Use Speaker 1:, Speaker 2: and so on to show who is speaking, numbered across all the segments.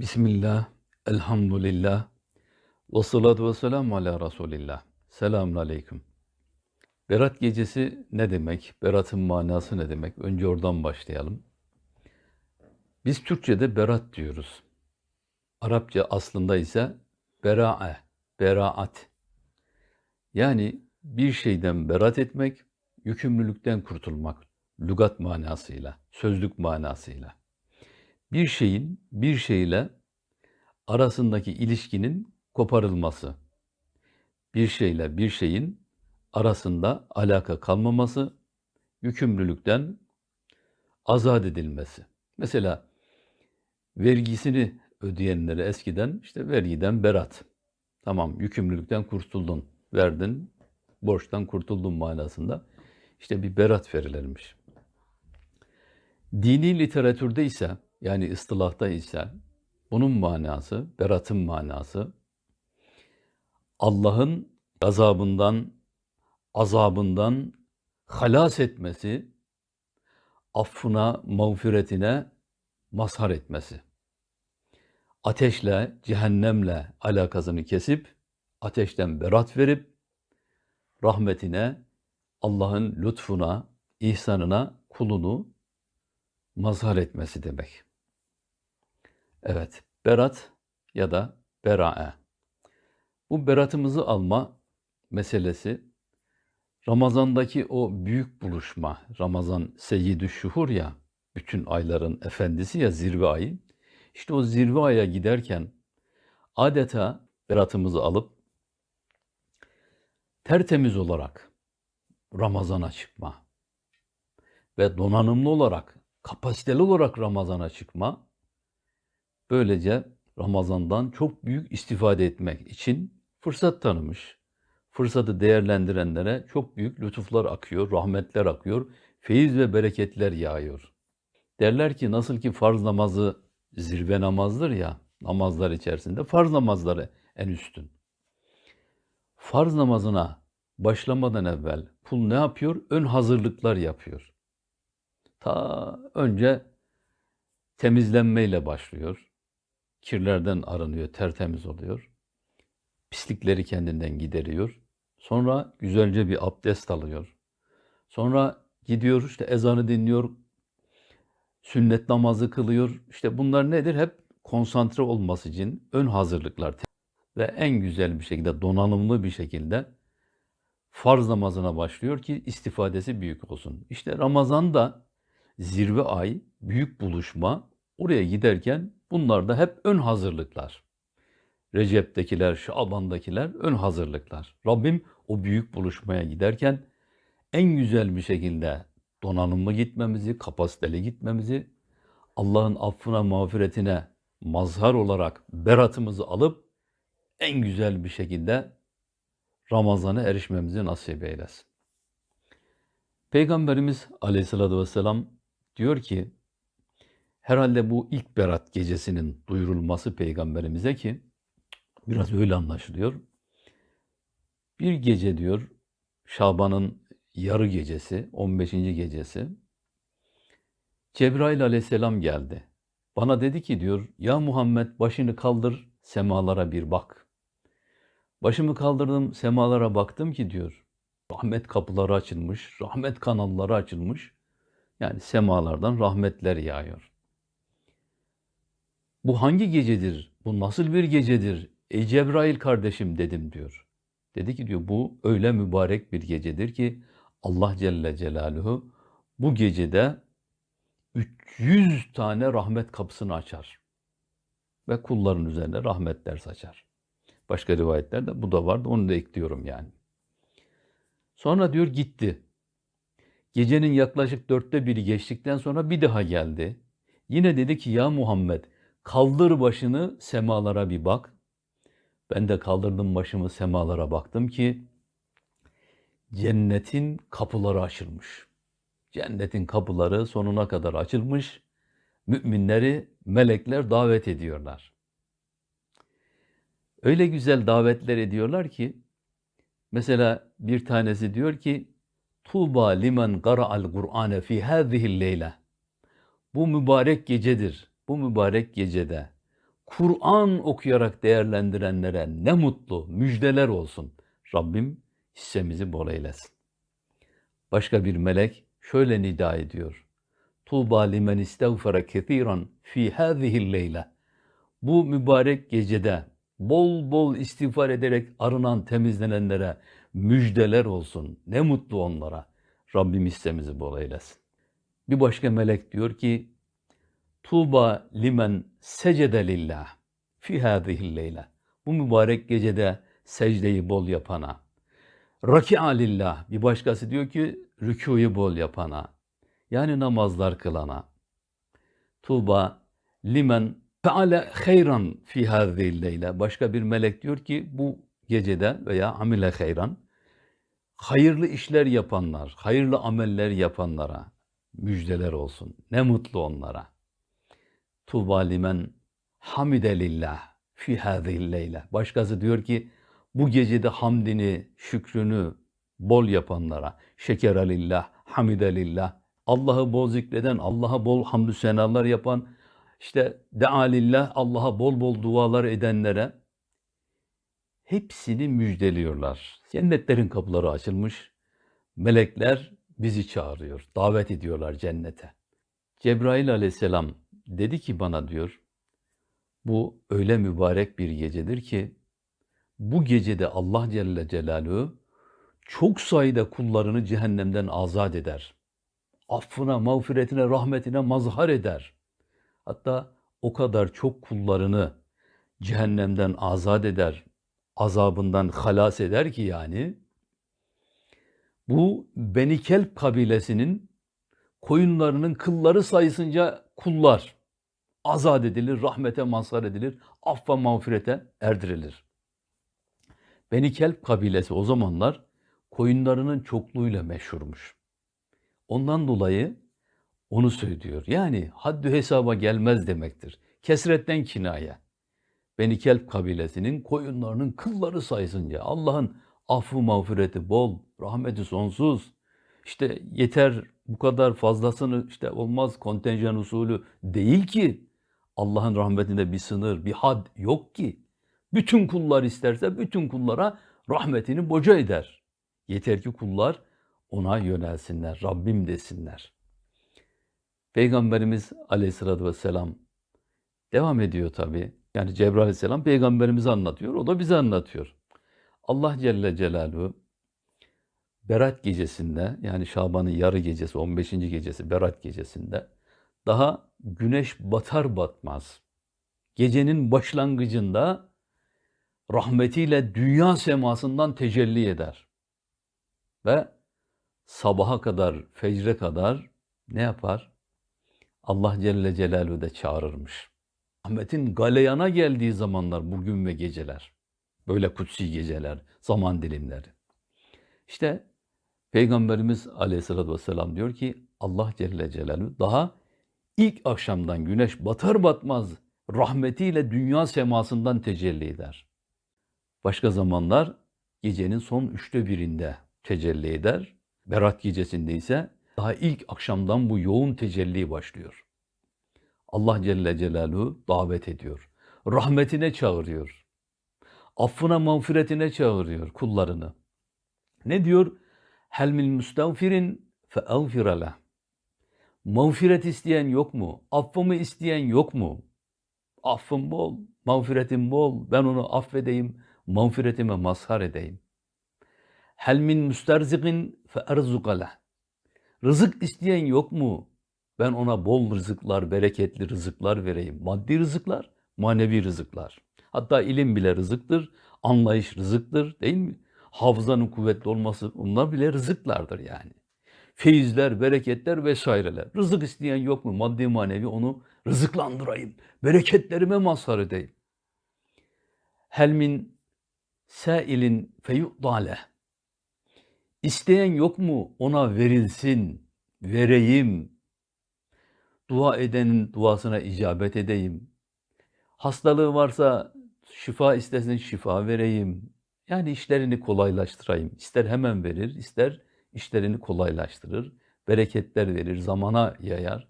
Speaker 1: Bismillah, elhamdülillah, ve salatu ve selamu ala Resulillah. Selamun aleyküm. Berat gecesi ne demek? Berat'ın manası ne demek? Önce oradan başlayalım. Biz Türkçe'de berat diyoruz. Arapça aslında ise bera'e, beraat. Yani bir şeyden berat etmek, yükümlülükten kurtulmak, lügat manasıyla, sözlük manasıyla. Bir şeyin bir şeyle arasındaki ilişkinin koparılması. Bir şeyle bir şeyin arasında alaka kalmaması, yükümlülükten azat edilmesi. Mesela vergisini ödeyenlere eskiden işte vergiden berat. Tamam yükümlülükten kurtuldun, verdin, borçtan kurtuldun manasında. İşte bir berat verilirmiş. Dini literatürde ise yani ıstılahta ise bunun manası, beratın manası Allah'ın gazabından, azabından halas etmesi, affına, mağfiretine mazhar etmesi. Ateşle, cehennemle alakasını kesip, ateşten berat verip, rahmetine, Allah'ın lütfuna, ihsanına kulunu mazhar etmesi demek. Evet, berat ya da berae. Bu beratımızı alma meselesi Ramazan'daki o büyük buluşma, Ramazan seyyidü şuhur ya, bütün ayların efendisi ya zirve ayı. İşte o zirve aya giderken adeta beratımızı alıp tertemiz olarak Ramazan'a çıkma ve donanımlı olarak, kapasiteli olarak Ramazan'a çıkma böylece Ramazan'dan çok büyük istifade etmek için fırsat tanımış. Fırsatı değerlendirenlere çok büyük lütuflar akıyor, rahmetler akıyor, feyiz ve bereketler yağıyor. Derler ki nasıl ki farz namazı zirve namazdır ya, namazlar içerisinde farz namazları en üstün. Farz namazına başlamadan evvel kul ne yapıyor? Ön hazırlıklar yapıyor. Ta önce temizlenmeyle başlıyor. Kirlerden arınıyor, tertemiz oluyor. Pislikleri kendinden gideriyor. Sonra güzelce bir abdest alıyor. Sonra gidiyor işte ezanı dinliyor, sünnet namazı kılıyor. İşte bunlar nedir? Hep konsantre olması için ön hazırlıklar ve en güzel bir şekilde, donanımlı bir şekilde farz namazına başlıyor ki istifadesi büyük olsun. İşte Ramazan'da zirve ay, büyük buluşma oraya giderken bunlar da hep ön hazırlıklar. Recep'tekiler, Şaban'dakiler ön hazırlıklar. Rabbim o büyük buluşmaya giderken en güzel bir şekilde donanımlı gitmemizi, kapasiteli gitmemizi, Allah'ın affına, mağfiretine mazhar olarak beratımızı alıp en güzel bir şekilde Ramazan'a erişmemizi nasip eylesin. Peygamberimiz aleyhissalatü vesselam diyor ki, herhalde bu ilk berat gecesinin duyurulması peygamberimize ki, biraz öyle anlaşılıyor. Bir gece diyor, Şaban'ın yarı gecesi, 15. gecesi, Cebrail aleyhisselam geldi. Bana dedi ki diyor, ya Muhammed başını kaldır, semalara bir bak. Başımı kaldırdım, semalara baktım ki diyor, rahmet kapıları açılmış, rahmet kanalları açılmış. Yani semalardan rahmetler yağıyor. Bu hangi gecedir? Bu nasıl bir gecedir? Ey Cebrail kardeşim dedim diyor. Dedi ki diyor bu öyle mübarek bir gecedir ki Allah Celle Celaluhu bu gecede 300 tane rahmet kapısını açar. Ve kulların üzerine rahmetler saçar. Başka rivayetlerde bu da vardı. Onu da ekliyorum yani. Sonra diyor gitti. Gecenin yaklaşık dörtte biri geçtikten sonra bir daha geldi. Yine dedi ki ya Muhammed kaldır başını semalara bir bak. Ben de kaldırdım başımı semalara baktım ki cennetin kapıları açılmış. Cennetin kapıları sonuna kadar açılmış. Müminleri melekler davet ediyorlar. Öyle güzel davetler ediyorlar ki mesela bir tanesi diyor ki Tuğba limen qara'al Kur'ane fi hâzihil leyle. Bu mübarek gecedir. Bu mübarek gecede Kur'an okuyarak değerlendirenlere ne mutlu, müjdeler olsun. Rabbim hissemizi bol eylesin. Başka bir melek şöyle nida ediyor. Tuğba limen istagfara kethiran fi hâzihil leyle. Bu mübarek gecede bol bol istiğfar ederek arınan temizlenenlere müjdeler olsun. Ne mutlu onlara. Rabbim hissemizi bol eylesin. Bir başka melek diyor ki Tuğba limen secede lillah fi hâzihil leyle. Bu mübarek gecede secdeyi bol yapana. Raki'a lillah. Bir başkası diyor ki rükuyu bol yapana. Yani namazlar kılana. Tuğba limen feale hayran fi hâzihil leyle. Başka bir melek diyor ki bu gecede veya amile hayran hayırlı işler yapanlar, hayırlı ameller yapanlara müjdeler olsun. Ne mutlu onlara. Tuğba limen hamide lillah fi hâzihil leyle. Başkası diyor ki bu gecede hamdini, şükrünü bol yapanlara, şeker lillah, hamide lillah, Allah'ı bol zikreden, Allah'a bol hamdü senalar yapan, işte dea lillah, Allah'a bol bol dualar edenlere hepsini müjdeliyorlar. Cennetlerin kapıları açılmış. Melekler bizi çağırıyor, davet ediyorlar cennete. Cebrail aleyhisselam dedi ki bana diyor, bu öyle mübarek bir gecedir ki, bu gecede Allah Celle Celaluhu çok sayıda kullarını cehennemden azat eder. Affına, mağfiretine, rahmetine mazhar eder. Hatta o kadar çok kullarını cehennemden azat eder, azabından halas eder ki yani, bu Beni Kelp kabilesinin koyunlarının kılları sayısınca kullar azat edilir, rahmete mazhar edilir, affa mağfirete erdirilir. Beni Kelp kabilesi o zamanlar koyunlarının çokluğuyla meşhurmuş. Ondan dolayı onu söylüyor. Yani haddü hesaba gelmez demektir. Kesretten kinaya. Beni Kelp kabilesinin koyunlarının kılları sayısınca Allah'ın affı mağfireti bol, rahmeti sonsuz. İşte yeter bu kadar fazlasını işte olmaz kontenjan usulü değil ki. Allah'ın rahmetinde bir sınır, bir had yok ki. Bütün kullar isterse bütün kullara rahmetini boca eder. Yeter ki kullar ona yönelsinler, Rabbim desinler. Peygamberimiz aleyhissalatü vesselam devam ediyor tabi. Yani Cebrail aleyhisselam peygamberimize anlatıyor, o da bize anlatıyor. Allah Celle Celaluhu Berat gecesinde yani Şaban'ın yarı gecesi 15. gecesi Berat gecesinde daha güneş batar batmaz gecenin başlangıcında rahmetiyle dünya semasından tecelli eder. Ve sabaha kadar, fecre kadar ne yapar? Allah Celle Celaluhu de çağırırmış. Rahmetin galeyana geldiği zamanlar bugün ve geceler. Böyle kutsi geceler, zaman dilimleri. İşte Peygamberimiz Aleyhisselatü Vesselam diyor ki Allah Celle Celaluhu daha ilk akşamdan güneş batar batmaz rahmetiyle dünya semasından tecelli eder. Başka zamanlar gecenin son üçte birinde tecelli eder. Berat gecesinde ise daha ilk akşamdan bu yoğun tecelli başlıyor. Allah Celle Celaluhu davet ediyor. Rahmetine çağırıyor. Affına mağfiretine çağırıyor kullarını. Ne diyor? Hel min müstağfirin fe leh. Mağfiret isteyen yok mu? Affımı isteyen yok mu? Affım bol, mağfiretim bol. Ben onu affedeyim, mağfiretime mazhar edeyim. Hel min müsterzikin fe erzukale. Rızık isteyen yok mu? Ben ona bol rızıklar, bereketli rızıklar vereyim. Maddi rızıklar, manevi rızıklar. Hatta ilim bile rızıktır, anlayış rızıktır değil mi? Hafızanın kuvvetli olması onlar bile rızıklardır yani. Feyizler, bereketler vesaireler. Rızık isteyen yok mu? Maddi manevi onu rızıklandırayım. Bereketlerime mazhar edeyim. Hel min sailin feyu'dale. İsteyen yok mu? Ona verilsin, vereyim. Dua edenin duasına icabet edeyim. Hastalığı varsa şifa istesin, şifa vereyim. Yani işlerini kolaylaştırayım. İster hemen verir, ister işlerini kolaylaştırır, bereketler verir, zamana yayar.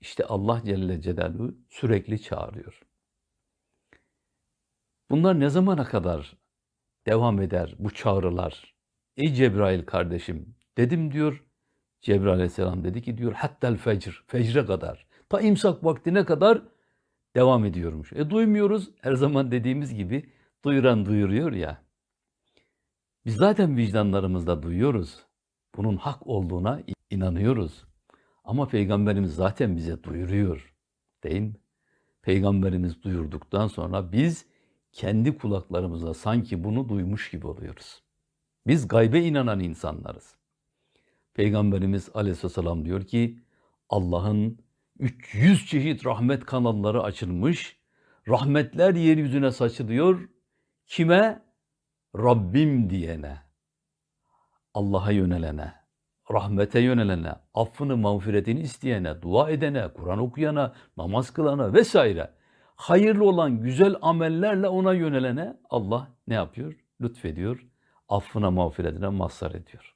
Speaker 1: İşte Allah Celle Celaluhu sürekli çağırıyor. Bunlar ne zamana kadar devam eder bu çağrılar? Ey Cebrail kardeşim dedim diyor. Cebrail aleyhisselam dedi ki diyor hattel fecr, fecre kadar. Ta imsak vaktine kadar devam ediyormuş. E duymuyoruz. Her zaman dediğimiz gibi duyuran duyuruyor ya. Biz zaten vicdanlarımızda duyuyoruz. Bunun hak olduğuna inanıyoruz. Ama Peygamberimiz zaten bize duyuruyor. Değil mi? Peygamberimiz duyurduktan sonra biz kendi kulaklarımıza sanki bunu duymuş gibi oluyoruz. Biz gaybe inanan insanlarız. Peygamberimiz aleyhisselam diyor ki Allah'ın 300 çeşit rahmet kanalları açılmış. Rahmetler yeryüzüne saçılıyor. Kime? Rabbim diyene. Allah'a yönelene, rahmete yönelene, affını, mağfiretini isteyene, dua edene, Kur'an okuyana, namaz kılana vesaire. Hayırlı olan güzel amellerle ona yönelene Allah ne yapıyor? Lütfediyor. Affına, mağfiretine mazhar ediyor.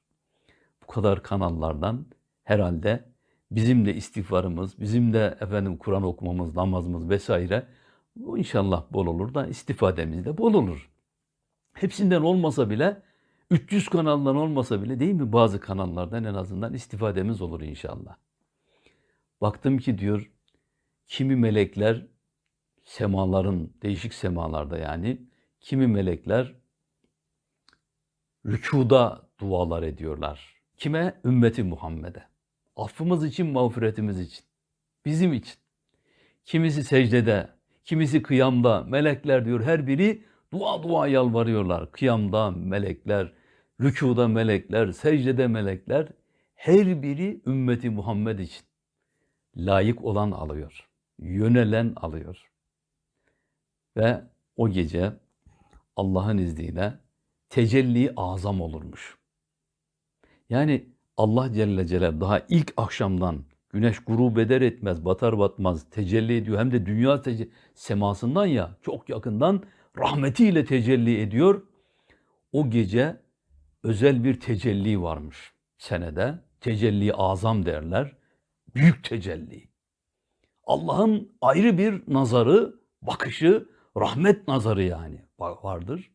Speaker 1: Bu kadar kanallardan herhalde bizim de istiğfarımız, bizim de efendim Kur'an okumamız, namazımız vesaire bu inşallah bol olur da istifademiz de bol olur. Hepsinden olmasa bile 300 kanaldan olmasa bile değil mi bazı kanallardan en azından istifademiz olur inşallah. Baktım ki diyor kimi melekler semaların değişik semalarda yani kimi melekler rükuda dualar ediyorlar. Kime? Ümmeti Muhammed'e. Affımız için, mağfiretimiz için. Bizim için. Kimisi secdede, kimisi kıyamda. Melekler diyor her biri dua dua yalvarıyorlar. Kıyamda melekler, rükuda melekler, secdede melekler. Her biri ümmeti Muhammed için. Layık olan alıyor. Yönelen alıyor. Ve o gece Allah'ın izniyle tecelli azam olurmuş. Yani Allah Celle Celal daha ilk akşamdan güneş grup eder etmez, batar batmaz tecelli ediyor. Hem de dünya semasından ya çok yakından rahmetiyle tecelli ediyor. O gece özel bir tecelli varmış senede. Tecelli azam derler. Büyük tecelli. Allah'ın ayrı bir nazarı, bakışı, rahmet nazarı yani vardır.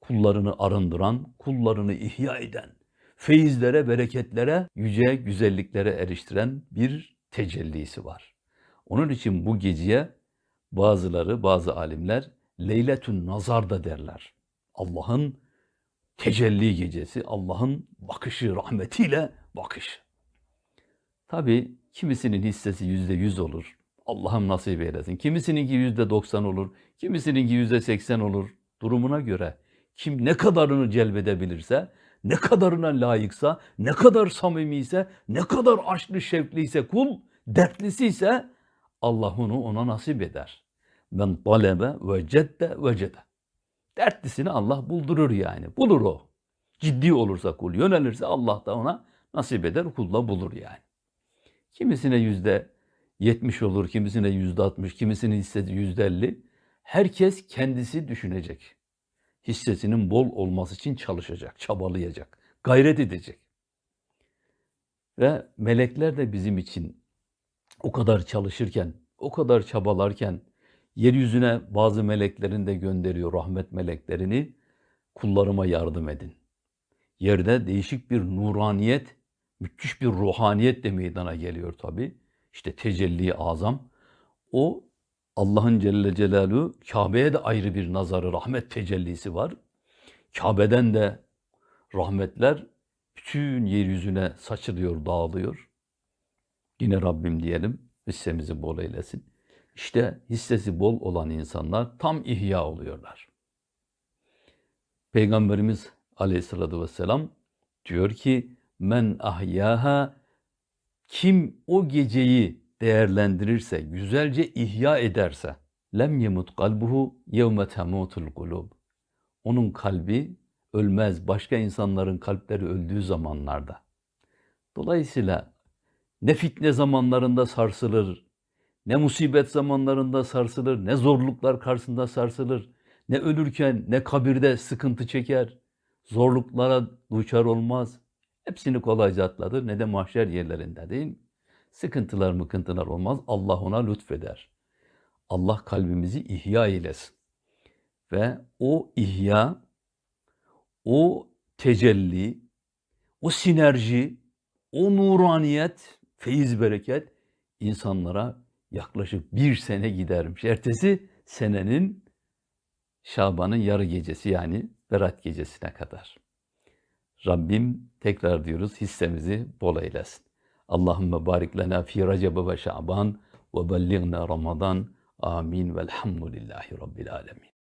Speaker 1: Kullarını arındıran, kullarını ihya eden, feyizlere, bereketlere, yüce güzelliklere eriştiren bir tecellisi var. Onun için bu geceye bazıları, bazı alimler Leyletün Nazar da derler. Allah'ın tecelli gecesi, Allah'ın bakışı, rahmetiyle bakış. Tabi kimisinin hissesi yüzde yüz olur. Allah'ım nasip eylesin. Kimisininki yüzde doksan olur. Kimisininki yüzde seksen olur. Durumuna göre kim ne kadarını celbedebilirse, ne kadarına layıksa, ne kadar samimiyse, ne kadar aşklı şevkliyse kul, dertlisiyse Allah onu ona nasip eder. Men talebe ve cedde ve cede. Dertlisini Allah buldurur yani. Bulur o. Ciddi olursa kul, yönelirse Allah da ona nasip eder, kul da bulur yani. Kimisine yüzde yetmiş olur, kimisine yüzde altmış, kimisinin hissesi yüzde elli. Herkes kendisi düşünecek. Hissesinin bol olması için çalışacak, çabalayacak, gayret edecek. Ve melekler de bizim için o kadar çalışırken, o kadar çabalarken, yeryüzüne bazı meleklerini de gönderiyor, rahmet meleklerini, kullarıma yardım edin. Yerde değişik bir nuraniyet, müthiş bir ruhaniyet de meydana geliyor tabi. İşte tecelli azam. O Allah'ın Celle Celaluhu Kabe'ye de ayrı bir nazarı, rahmet tecellisi var. Kabe'den de rahmetler bütün yeryüzüne saçılıyor, dağılıyor. Yine Rabbim diyelim, hissemizi bol eylesin. İşte hissesi bol olan insanlar tam ihya oluyorlar. Peygamberimiz aleyhissalatü vesselam diyor ki men ahyaha kim o geceyi değerlendirirse, güzelce ihya ederse lem yemut kalbuhu yevme temutul kulub. Onun kalbi ölmez başka insanların kalpleri öldüğü zamanlarda. Dolayısıyla ne fitne zamanlarında sarsılır, ne musibet zamanlarında sarsılır, ne zorluklar karşısında sarsılır, ne ölürken ne kabirde sıkıntı çeker, zorluklara duçar olmaz. Hepsini kolayca atladır ne de mahşer yerlerinde değil mi? Sıkıntılar mıkıntılar olmaz. Allah ona lütfeder. Allah kalbimizi ihya eylesin. Ve o ihya, o tecelli, o sinerji, o nuraniyet, feyiz bereket insanlara yaklaşık bir sene gidermiş. Ertesi senenin Şaban'ın yarı gecesi yani Berat gecesine kadar. Rabbim tekrar diyoruz hissemizi bol eylesin. Allahümme barik lena fi Recep ve Şaban ve bellighna Ramazan. Amin velhamdülillahi rabbil alemin.